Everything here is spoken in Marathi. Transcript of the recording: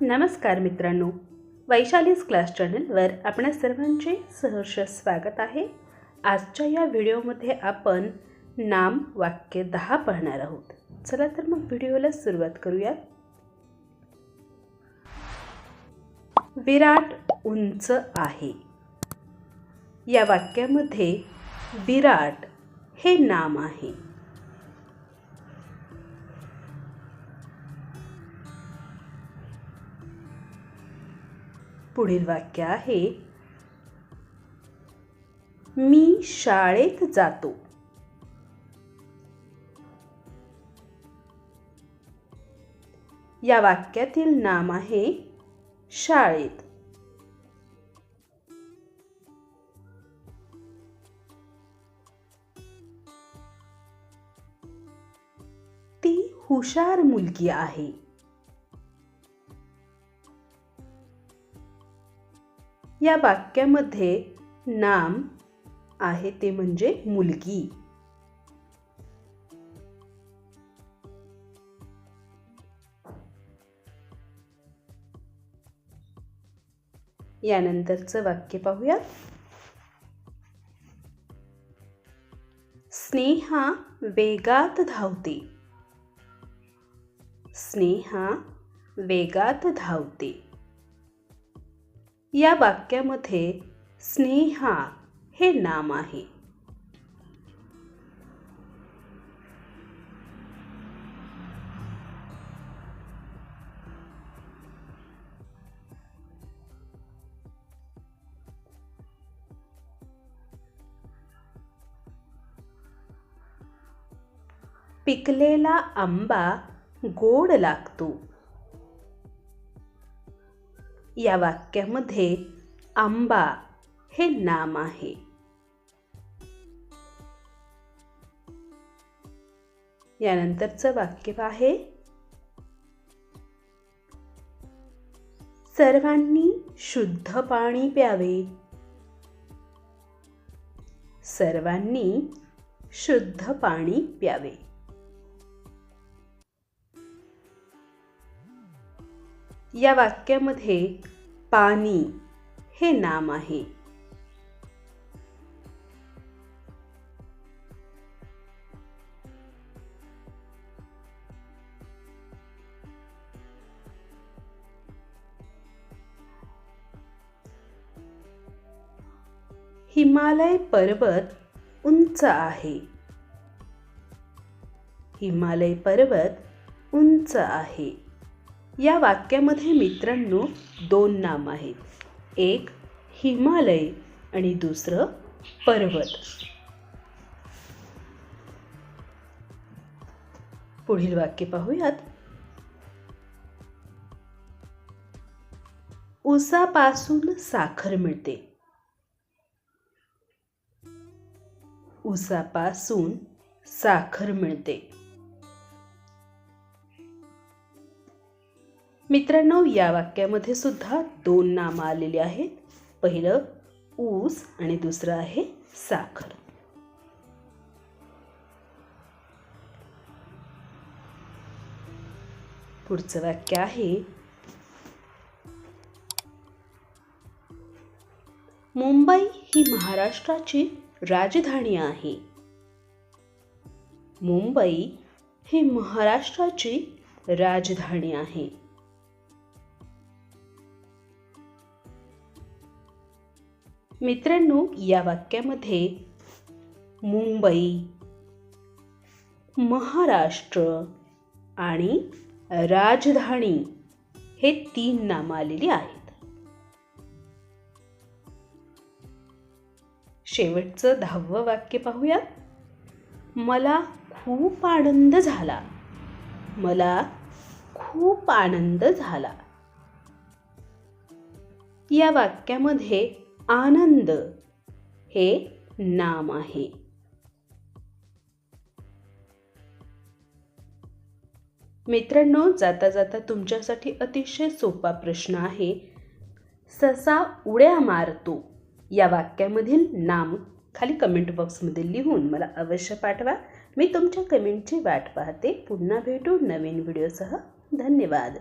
नमस्कार मित्रांनो. वैशालीज क्लास चॅनलवर आपल्या सर्वांचे सहर्ष स्वागत आहे. आजच्या या व्हिडिओमध्ये आपण नाम वाक्य दहा पाहणार आहोत. चला तर मग व्हिडिओला सुरुवात करूया विराट उंच आहे. या वाक्यामध्ये विराट हे नाम आहे. पुढील वाक्य आहे मी शाळेत जातो. या वाक्यातील नाम आहे शाळेत. ती हुशार मुलगी आहे. या वाक्यामध्ये नाम आहे ते म्हणजे मुलगी. यानंतरचं वाक्य पाहूया स्नेहा वेगात धावते. स्नेहा वेगात धावते. या वाक्यामध्ये स्नेहा हे नाम आहे. पिकलेला आंबा गोड लागतो. या वाक्यामध्ये आंबा हे नाम आहे. यानंतरचं वाक्य आहे सर्वांनी शुद्ध पाणी प्यावे. सर्वांनी शुद्ध पाणी प्यावे. या वाक्यामध्ये पाणी हे नाम आहे. हिमालय पर्वत उंच आहे. हिमालय पर्वत उंच आहे. या वाक्यामध्ये मित्रांनो दोन नाम आहेत. एक हिमालय आणि दुसरं पर्वत. पुढील वाक्य पाहूयात. उसापासून साखर मिळते. उसापासून साखर मिळते. मित्रांनो या वाक्यामध्ये सुद्धा दोन नामं आलेली आहेत. पहिलं ऊस आणि दुसरं आहे साखर. पुढचं वाक्य आहे मुंबई ही महाराष्ट्राची राजधानी आहे. मुंबई ही महाराष्ट्राची राजधानी आहे. मित्रांनो या वाक्यामध्ये मुंबई महाराष्ट्र आणि राजधानी हे तीन नामं आलेली आहेत. शेवटचं दहावं वाक्य पाहूया. मला खूप आनंद झाला. मला खूप आनंद झाला. या वाक्यामध्ये आनंद हे नाम आहे. मित्रांनो जाता जाता तुमच्यासाठी अतिशय सोपा प्रश्न आहे. ससा उड्या मारतो. या वाक्यामधील नाम खाली कमेंट बॉक्समध्ये लिहून मला अवश्य पाठवा. मी तुमच्या कमेंटची वाट पाहते. पुन्हा भेटू नवीन व्हिडिओसह धन्यवाद.